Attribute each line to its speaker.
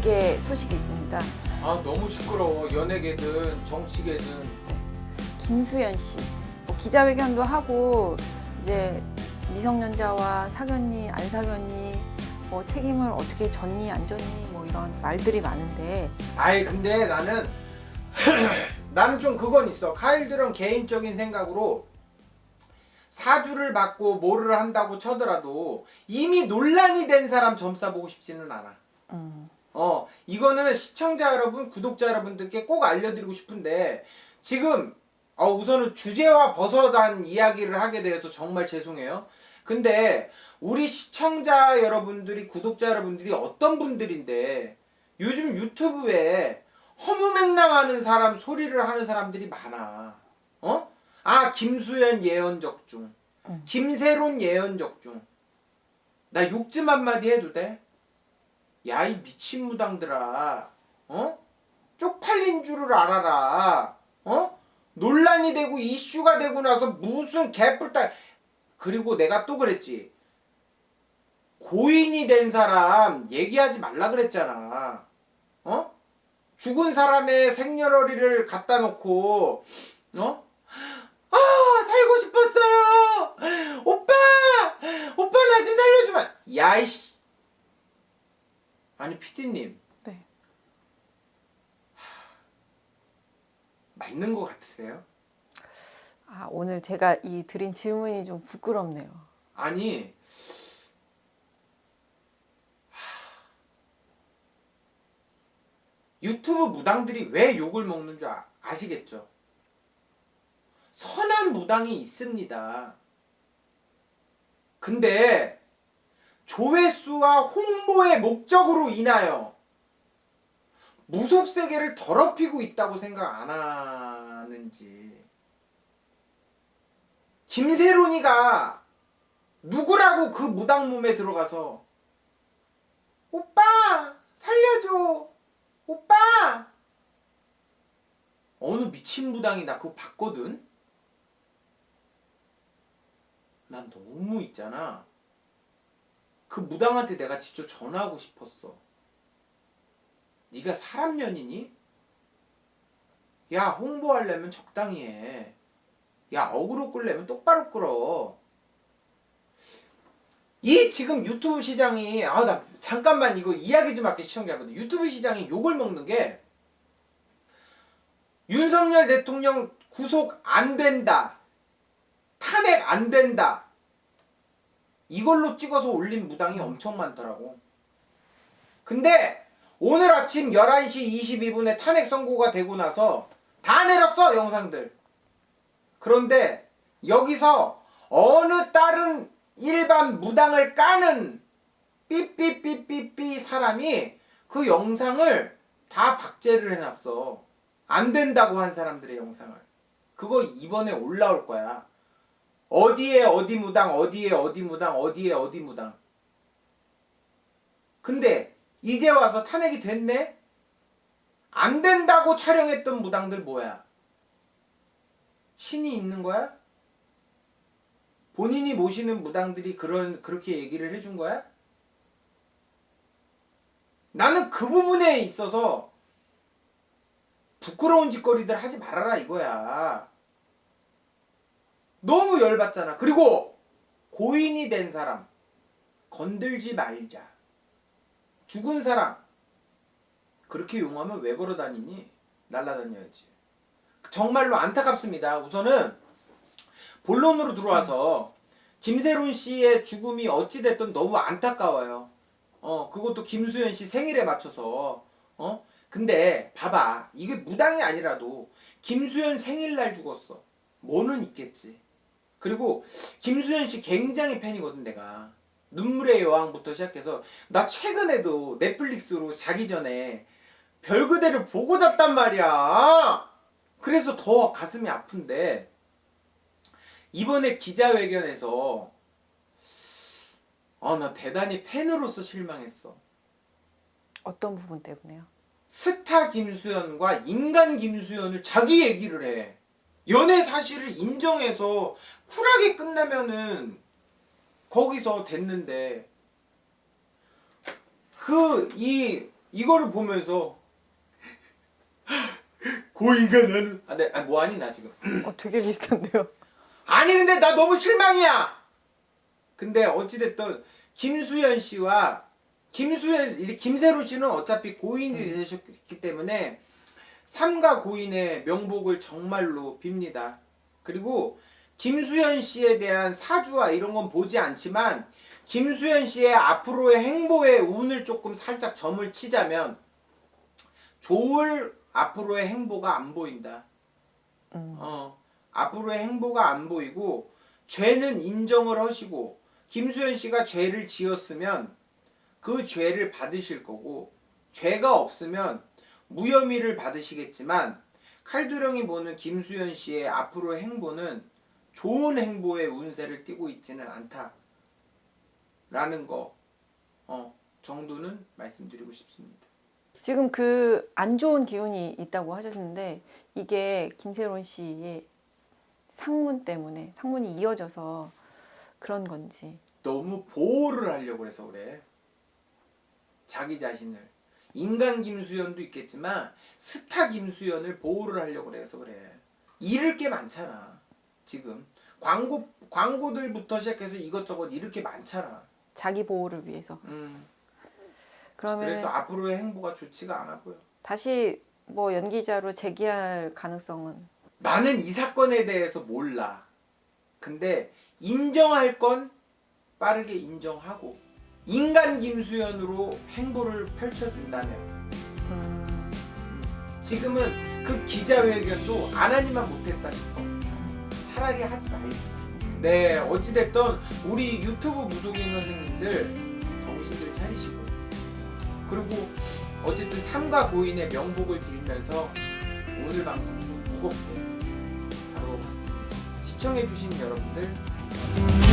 Speaker 1: 연예계 소식이 있습니다.
Speaker 2: 아 너무 시끄러워. 연예계든 정치계든.
Speaker 1: 김수현 씨. 뭐 기자회견도 하고 이제 미성년자와 사귀었니 안 사귀었니 뭐 책임을 어떻게 졌니 안 졌니 뭐 이런 말들이 많은데.
Speaker 2: 아이 근데 나는 나는 좀 그건 있어. 카일들은 개인적인 생각으로 사주를 받고 뭐를 한다고 쳐더라도 이미 논란이 된 사람 점사 보고 싶지는 않아.
Speaker 1: 음,
Speaker 2: 어 이거는 시청자 여러분 구독자 여러분들께 꼭 알려드리고 싶은데 지금 어, 우선은 주제와 벗어난 이야기를 하게 되어서 정말 죄송해요 근데 우리 시청자 여러분들이 구독자 여러분들이 어떤 분들인데 요즘 유튜브에 허무맹랑하는 사람 소리를 하는 사람들이 많아 어? 아 김수현 예언 적 중
Speaker 1: 음.
Speaker 2: 김세론 예언 적 중 나 욕 좀 한마디 해도 돼? 야 이 미친 무당들아. 어? 쪽팔린 줄을 알아라. 어? 논란이 되고 이슈가 되고 나서 무슨 개뿔딸 그리고 내가 또 그랬지. 고인이 된 사람 얘기하지 말라 그랬잖아. 어? 죽은 사람의 생년월일을 갖다 놓고 어? 아, 살고 싶었어요. 오빠! 오빠 나 좀 살려주마. 야이씨. 아니, 피디님.
Speaker 1: 네.
Speaker 2: 맞는 거 같으세요?
Speaker 1: 아 오늘 제가 이 드린 질문이 좀 부끄럽네요.
Speaker 2: 아니, 유튜브 무당들이 왜 욕을 먹는 줄 아, 아시겠죠? 선한 무당이 있습니다. 근데 조회수와 홍보의 목적으로 인하여 무속 세계를 더럽히고 있다고 생각 안 하는지. 김세론이가 누구라고 그 무당 몸에 들어가서 오빠 살려줘. 오빠. 어느 미친 무당이 나 그거 봤거든? 난 너무 있잖아 그 무당한테 내가 직접 전화하고 싶었어 네가 사람 년이니? 야 홍보하려면 적당히 해. 야 어그로 끌려면 똑바로 끌어. 이 지금 유튜브 시장이 아 나 잠깐만 이거 이야기 좀 할게 시청자 여러분 유튜브 시장이 욕을 먹는 게 윤석열 대통령 구속 안 된다 탄핵 안 된다 이걸로 찍어서 올린 무당이 엄청 많더라고 근데 오늘 아침 11시 22분에 탄핵 선고가 되고 나서 다 내렸어 영상들 그런데 여기서 어느 다른 일반 무당을 까는 삐삐삐삐삐 사람이 그 영상을 다 박제를 해놨어. 안 된다고 한 사람들의 영상을. 그거 이번에 올라올 거야. 어디에 어디 무당, 어디에 어디 무당, 어디에 어디 무당. 근데 이제 와서 탄핵이 됐네? 안 된다고 촬영했던 무당들 뭐야? 신이 있는 거야? 본인이 모시는 무당들이 그런 그렇게 얘기를 해준 거야? 나는 그 부분에 있어서 부끄러운 짓거리들 하지 말아라 이거야. 너무 열받잖아. 그리고 고인이 된 사람 건들지 말자. 죽은 사람 그렇게 용하면 왜 걸어 다니니? 날라다녀야지. 정말로 안타깝습니다. 우선은 본론으로 들어와서 김세론 씨의 죽음이 어찌 됐든 너무 안타까워요. 어, 그것도 김수현 씨 생일에 맞춰서, 어? 근데, 봐봐. 이게 무당이 아니라도, 김수현 생일날 죽었어. 뭐는 있겠지. 그리고, 김수현 씨 굉장히 팬이거든, 내가. 눈물의 여왕부터 시작해서, 나 최근에도 넷플릭스로 자기 전에 별그대를 보고 잤단 말이야! 그래서 더 가슴이 아픈데, 이번에 기자회견에서 아, 나 대단히 팬으로서 실망했어.
Speaker 1: 어떤 부분 때문에요?
Speaker 2: 스타 김수현과 인간 김수현을 자기 얘기를 해. 연애 사실을 인정해서 쿨하게 끝나면은 거기서 됐는데 그 이 이거를 보면서 고인가 나는 아, 네, 아, 뭐 하니 나 지금
Speaker 1: 어, 되게 비슷한데요.
Speaker 2: 아니 근데 나 너무 실망이야. 근데 어찌됐든 김수현 씨와 김수현 이제 김세로 씨는 어차피 고인이 되셨기 때문에 삼가 고인의 명복을 정말로 빕니다. 그리고 김수현 씨에 대한 사주와 이런 건 보지 않지만 김수현 씨의 앞으로의 행보의 운을 조금 살짝 점을 치자면 좋을 앞으로의 행보가 안 보인다.
Speaker 1: 음.
Speaker 2: 어, 앞으로의 행보가 안 보이고 죄는 인정을 하시고 김수현 씨가 죄를 지었으면 그 죄를 받으실 거고 죄가 없으면 무혐의를 받으시겠지만 칼두령이 보는 김수현 씨의 앞으로의 행보는 좋은 행보의 운세를 띠고 있지는 않다라는 거 어, 정도는 말씀드리고 싶습니다.
Speaker 1: 지금 그 안 좋은 기운이 있다고 하셨는데 이게 김세론 씨의 상문 때문에 상문이 이어져서 그런 건지
Speaker 2: 너무 보호를 하려고 해서 그래. 자기 자신을. 인간 김수현도 있겠지만 스타 김수현을 보호를 하려고 해서 그래. 잃을 게 많잖아. 지금 광고 광고들부터 시작해서 이것저것 잃을 게 많잖아.
Speaker 1: 자기 보호를 위해서
Speaker 2: 음.
Speaker 1: 그러면
Speaker 2: 그래서 앞으로의 행보가 좋지가 않아 보여.
Speaker 1: 다시 뭐 연기자로 재기할 가능성은
Speaker 2: 나는 이 사건에 대해서 몰라. 근데 인정할 건 빠르게 인정하고 인간 김수현으로 행보를 펼쳐준다면
Speaker 1: 음,
Speaker 2: 지금은 그 기자회견도 안 하니만 못했다 싶어. 차라리 하지 말지. 네, 어찌됐든 우리 유튜브 무속인 선생님들 정신들 차리시고 그리고 어쨌든 삼가 고인의 명복을 빌면서 오늘 방송 좀 무겁게 다뤄봤습니다. 시청해주신 여러분들 감사합니다.